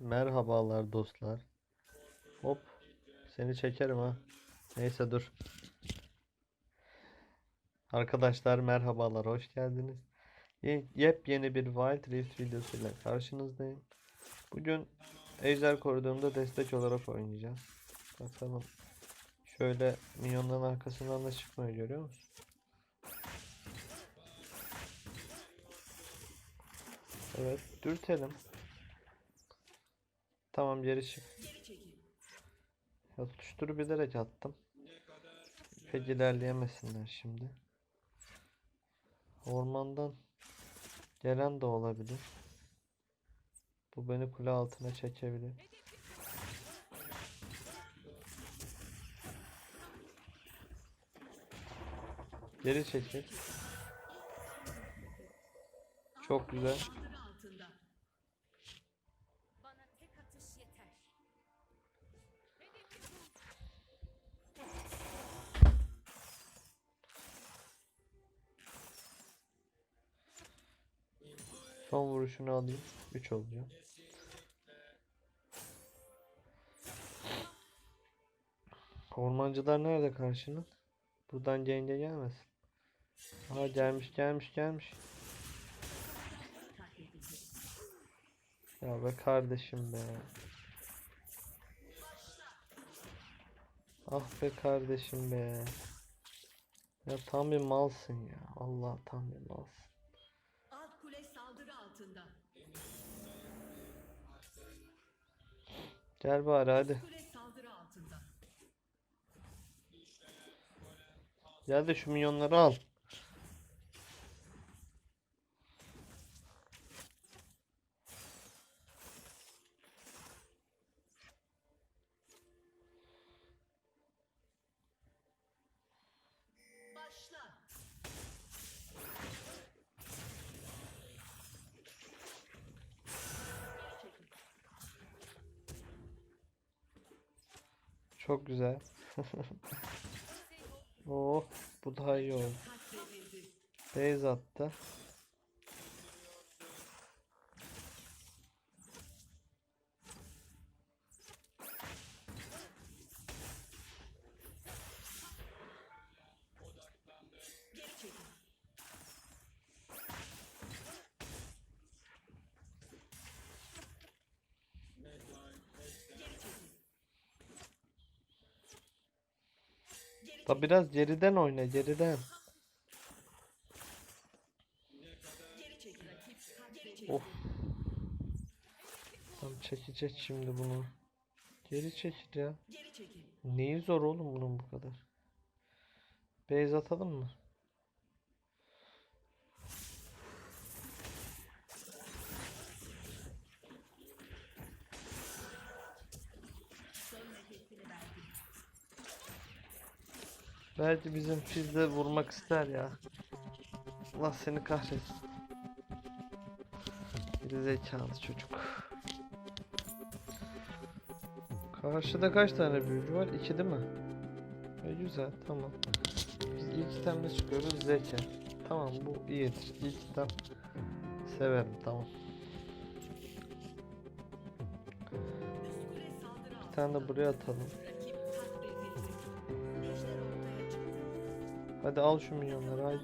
Merhabalar dostlar. Hop. Seni çekerim ha. Neyse dur. Arkadaşlar merhabalar hoş geldiniz. Ye- Yepyeni bir Wild Rift videosuyla karşınızdayım. Bugün Ejder Koridoru'nda destek olarak oynayacağız. Bakalım. Şöyle minyonların arkasından da çıkmıyor görüyor musun? Evet, dürtelim. Tamam geri çık. Ya tutuşturu bilerek attım. Pek ilerleyemesinler şimdi. Ormandan gelen de olabilir. Bu beni kule altına çekebilir. Geri çekil. Çok güzel. Son vuruşunu alayım. 3 olacak. Ormancılar nerede karşının? Buradan genge gelmesin. Aa gelmiş gelmiş gelmiş. Ya be kardeşim be. Ah be kardeşim be. Ya tam bir malsın ya. Allah tam bir malsın. Altında. Gel bari hadi. Gel de şu minyonları al. Çok güzel. Oh, bu daha iyi oldu. Beyz attı. Da biraz geriden oyna, geriden. Of. Tam çekecek şimdi bunu. Geri çekil ya. Neyi zor oğlum bunun bu kadar? Beyz atalım mı? Belki bizim de vurmak ister ya. Allah seni kahretsin. Geri zekalı çocuk. Karşıda kaç tane büyücü var? İki değil mi? E, güzel tamam. Biz ilk itemle çıkıyoruz zeka. Tamam bu iyidir. İlk item severim tamam. Bir tane de buraya atalım. Hadi al şu milyonları haydi.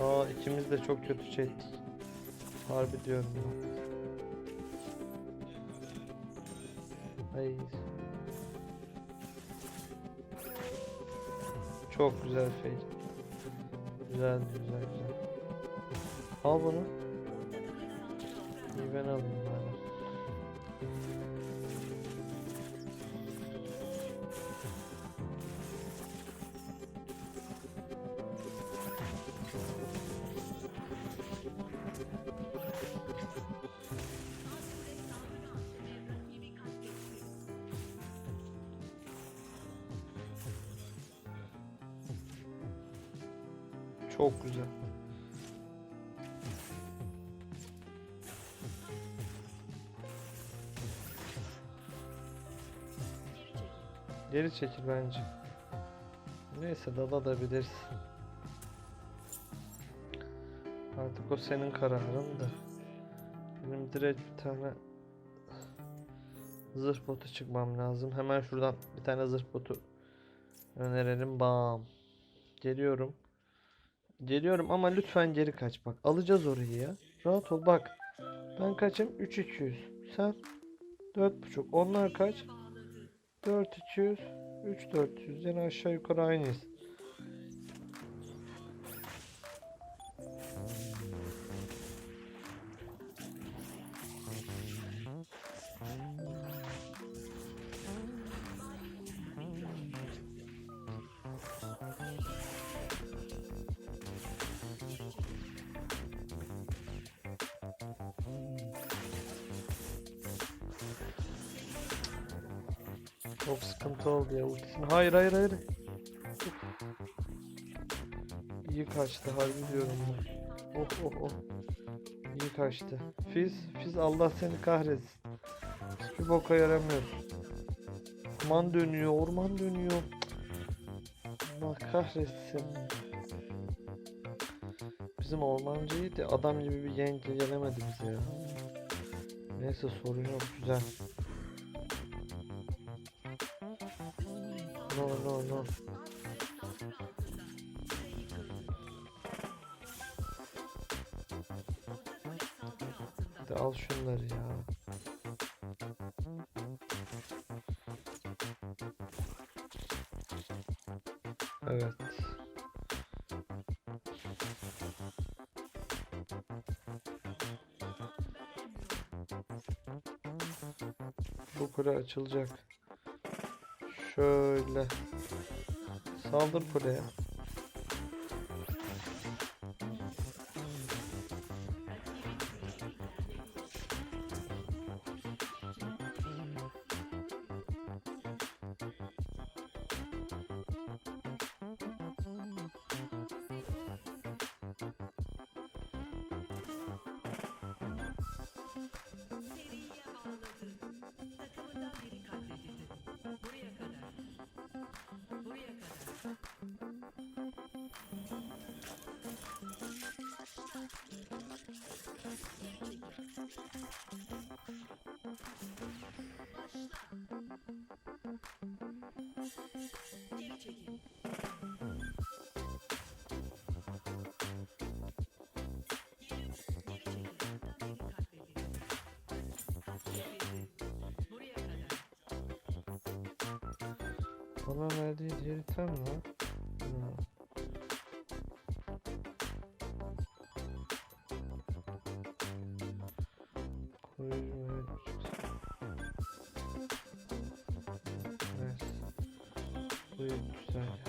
Aa ikimiz de çok kötü çektik. Harbi diyorum. Ay. Çok güzel fake. Güzel güzel güzel. Al bunu. İyi ben alayım bari. Çok güzel. Geri çekil bence. Neyse dalabilirsin. Artık o senin kararın da. Benim direkt bir tane zırh botu çıkmam lazım. Hemen şuradan bir tane zırh botu önerelim. Bam. Geliyorum. Geliyorum ama lütfen geri kaç bak. Alacağız orayı ya. Rahat ol bak. Ben kaçım? 3200. Sen 4.5. Onlar kaç? 4200. 3400. Yani aşağı yukarı aynıyız. Çok sıkıntı oldu ya ultisini. Hayır hayır hayır. İyi kaçtı harbi diyorum ben. Oh oh oh. İyi kaçtı. Fiz, Fiz Allah seni kahretsin. Hiçbir boka yaramıyorsun. Orman dönüyor, orman dönüyor. Allah kahretsin. Bizim ormancıydı. Adam gibi bir yenge gelemedi bize ya. Neyse sorun yok güzel. No no no. Hadi al şunları ya. Evet. Bu kule açılacak. Şöyle. Saldır kuleye. Bana verdiği diğer item. Koruyucu evet. Evet. Bu güzel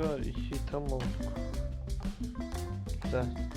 var. iki tam olduk. Güzel.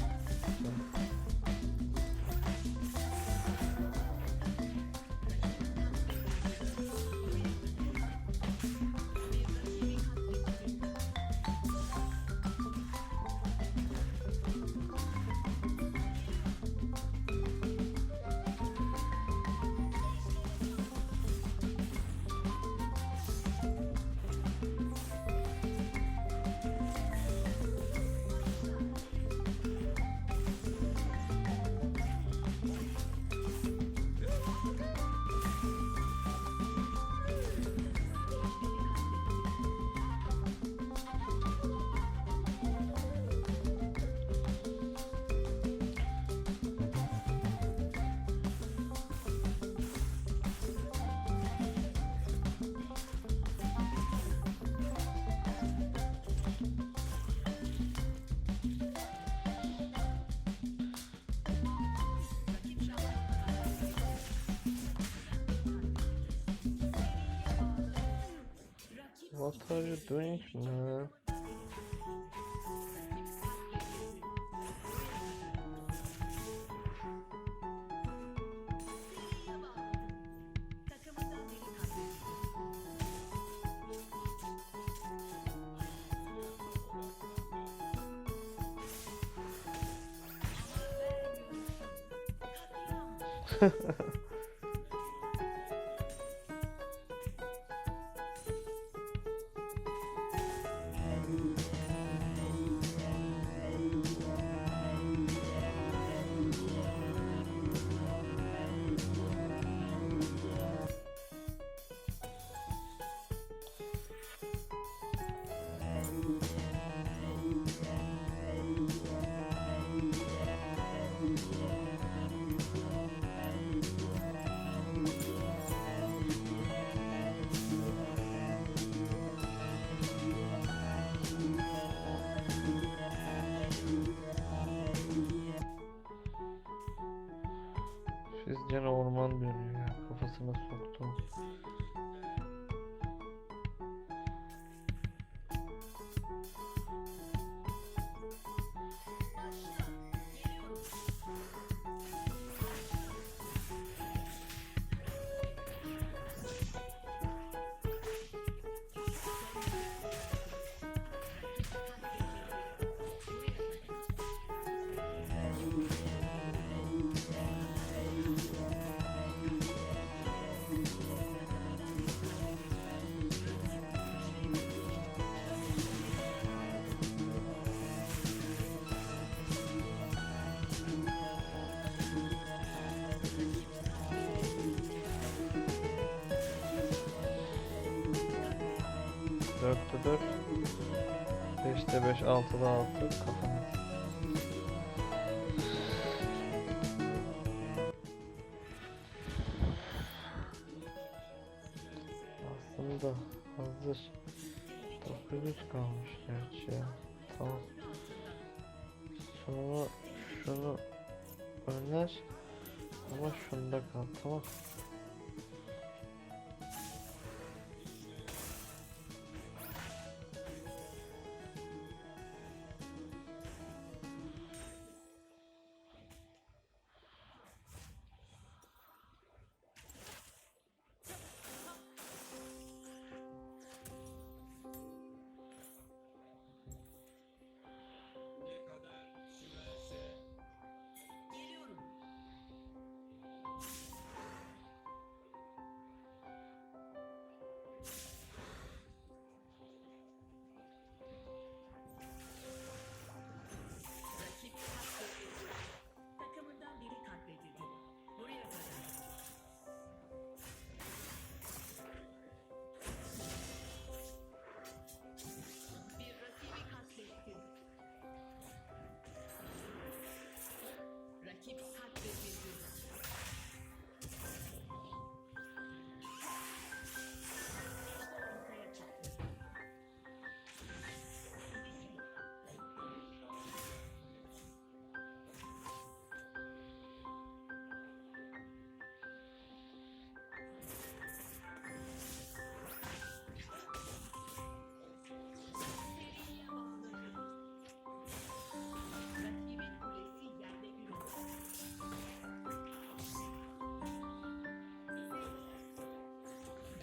What are you doing man? Gene orman dönüyor ya kafasına soktum. 6'da 6 kafamız. Aslında hazır 900 kalmış gerçi ya. Tamam. Sonra şunu öner ama şunda kal tamam.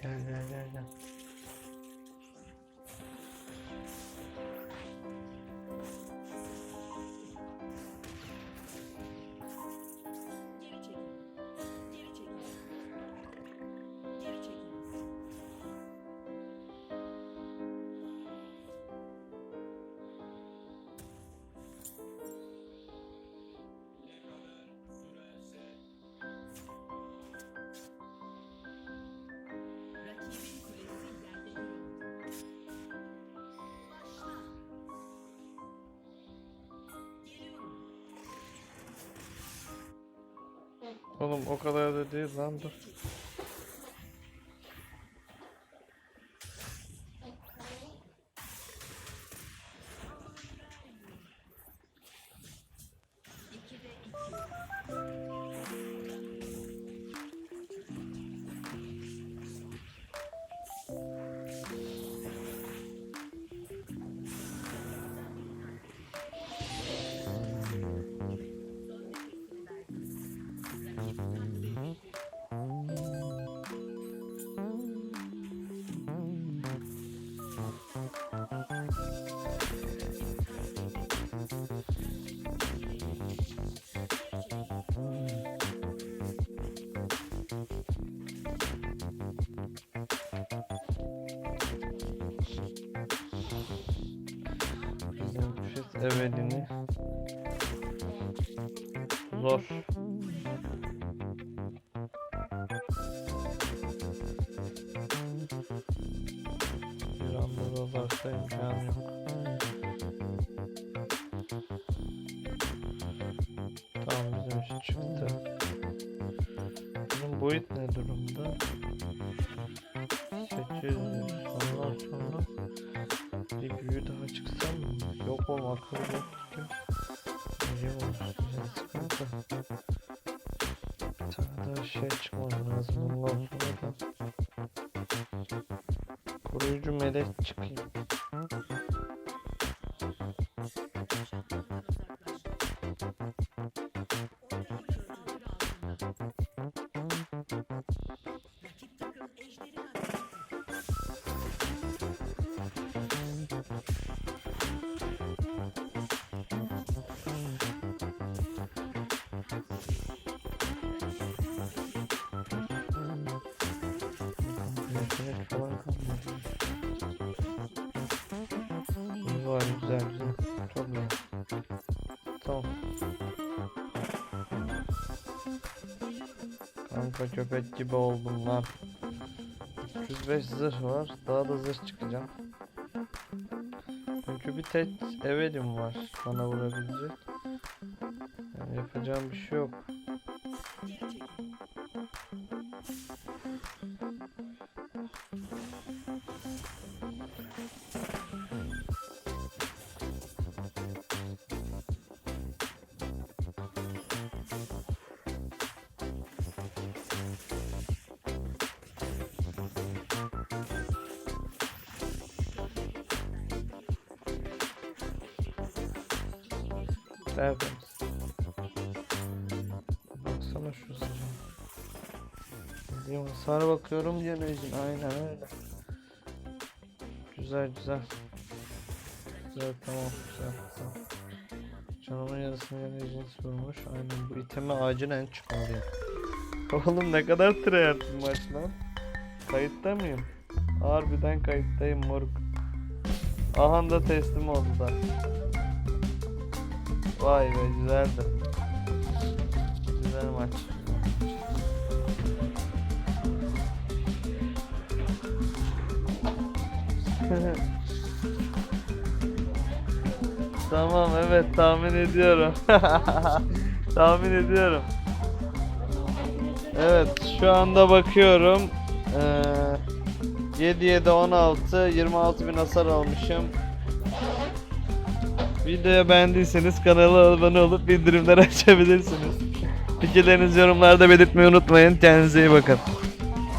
Gel gel gel gel. Oğlum o kadar da değil lan dur. Evvelini zor. Şey çıkmam lazım. Koruyucu melek çıkayım. Güzel. Çok güzel. Tamam. Kanka köpek gibi oldum lan. 305 zırh var. Daha da zırh çıkacağım. Çünkü bir tek evelim var bana vurabilecek. Yani yapacağım bir şey yok. Tertemiz. Baksana şu. Diyeyim, Hasara bakıyorum diye mecbur. Aynen öyle. Güzel güzel. Güzel tamam güzel tamam. Canımın yarısını cins vurmuş. Aynen bu itemi acilen çıkmalıyım. Oğlum ne kadar tryhard maç lan. Kayıtta mıyım? Harbiden kayıttayım moruk. Ahan da teslim oldular. Vay be güzeldi. Güzel maç. tamam evet tahmin ediyorum. tahmin ediyorum. Evet şu anda bakıyorum. Ee, 7 7 16 26 bin hasar almışım. Videoyu beğendiyseniz kanala abone olup bildirimleri açabilirsiniz. Fikirlerinizi yorumlarda belirtmeyi unutmayın. Kendinize iyi bakın.